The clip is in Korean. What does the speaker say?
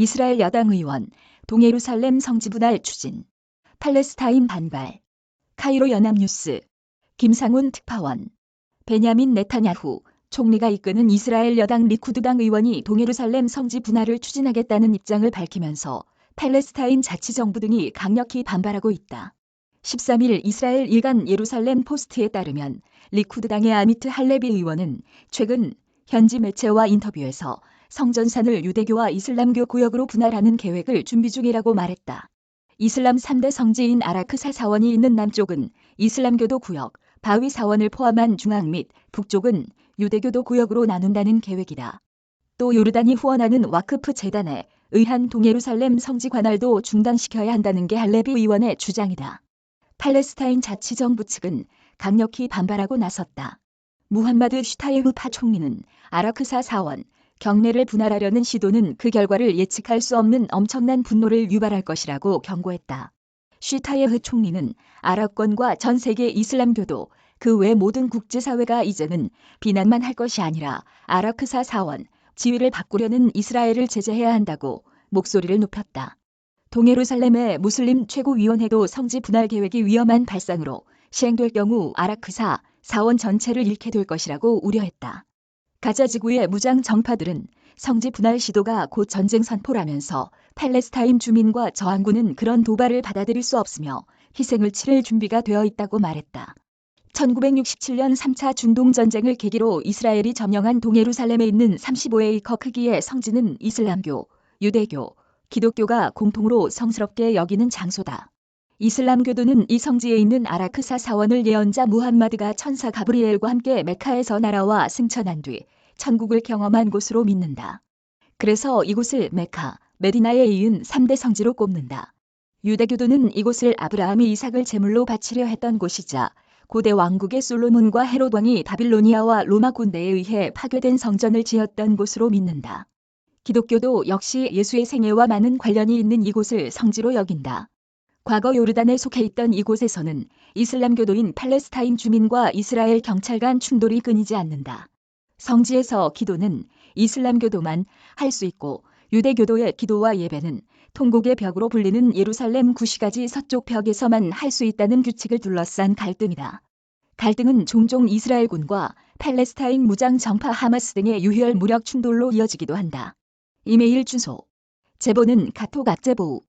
이스라엘 야당 의원, 동예루살렘 성지 분할 추진, 팔레스타인 반발, 카이로 연합뉴스, 김상훈 특파원, 베냐민 네타냐후 총리가 이끄는 이스라엘 여당 리쿠드당 의원이 동예루살렘 성지 분할을 추진하겠다는 입장을 밝히면서 팔레스타인 자치정부 등이 강력히 반발하고 있다. 13일 이스라엘 일간 예루살렘 포스트에 따르면 리쿠드당의 아미트 할레비 의원은 최근 현지 매체와 인터뷰에서 성전산을 유대교와 이슬람교 구역으로 분할하는 계획을 준비 중이라고 말했다. 이슬람 3대 성지인 아라크사 사원이 있는 남쪽은 이슬람교도 구역, 바위 사원을 포함한 중앙 및 북쪽은 유대교도 구역으로 나눈다는 계획이다. 또 요르단이 후원하는 와크프 재단에 의한 동예루살렘 성지 관할도 중단시켜야 한다는 게 할레비 의원의 주장이다. 팔레스타인 자치정부 측은 강력히 반발하고 나섰다. 무함마드 슈타예흐 파 총리는 아라크사 사원, 경례를 분할하려는 시도는 그 결과를 예측할 수 없는 엄청난 분노를 유발할 것이라고 경고했다. 슈타예흐 총리는 아랍권과 전 세계 이슬람교도 그 외 모든 국제사회가 이제는 비난만 할 것이 아니라 아라크사 사원, 지위를 바꾸려는 이스라엘을 제재해야 한다고 목소리를 높였다. 동예루살렘의 무슬림 최고위원회도 성지 분할 계획이 위험한 발상으로 시행될 경우 아라크사 사원 전체를 잃게 될 것이라고 우려했다. 가자 지구의 무장 정파들은 성지 분할 시도가 곧 전쟁 선포라면서 팔레스타인 주민과 저항군은 그런 도발을 받아들일 수 없으며 희생을 치를 준비가 되어 있다고 말했다. 1967년 3차 중동전쟁을 계기로 이스라엘이 점령한 동예루살렘에 있는 35에이커 크기의 성지는 이슬람교, 유대교, 기독교가 공통으로 성스럽게 여기는 장소다. 이슬람교도는 이 성지에 있는 아라크사 사원을 예언자 무함마드가 천사 가브리엘과 함께 메카에서 날아와 승천한 뒤 천국을 경험한 곳으로 믿는다. 그래서 이곳을 메카, 메디나에 이은 3대 성지로 꼽는다. 유대교도는 이곳을 아브라함이 이삭을 제물로 바치려 했던 곳이자 고대 왕국의 솔로몬과 헤롯 왕이 바빌로니아와 로마 군대에 의해 파괴된 성전을 지었던 곳으로 믿는다. 기독교도 역시 예수의 생애와 많은 관련이 있는 이곳을 성지로 여긴다. 과거 요르단에 속해 있던 이곳에서는 이슬람교도인 팔레스타인 주민과 이스라엘 경찰 간 충돌이 끊이지 않는다. 성지에서 기도는 이슬람교도만 할 수 있고 유대교도의 기도와 예배는 통곡의 벽으로 불리는 예루살렘 구시가지 서쪽 벽에서만 할 수 있다는 규칙을 둘러싼 갈등이다. 갈등은 종종 이스라엘군과 팔레스타인 무장 정파 하마스 등의 유혈 무력 충돌로 이어지기도 한다. 이메일 주소 제보는 카톡 악제보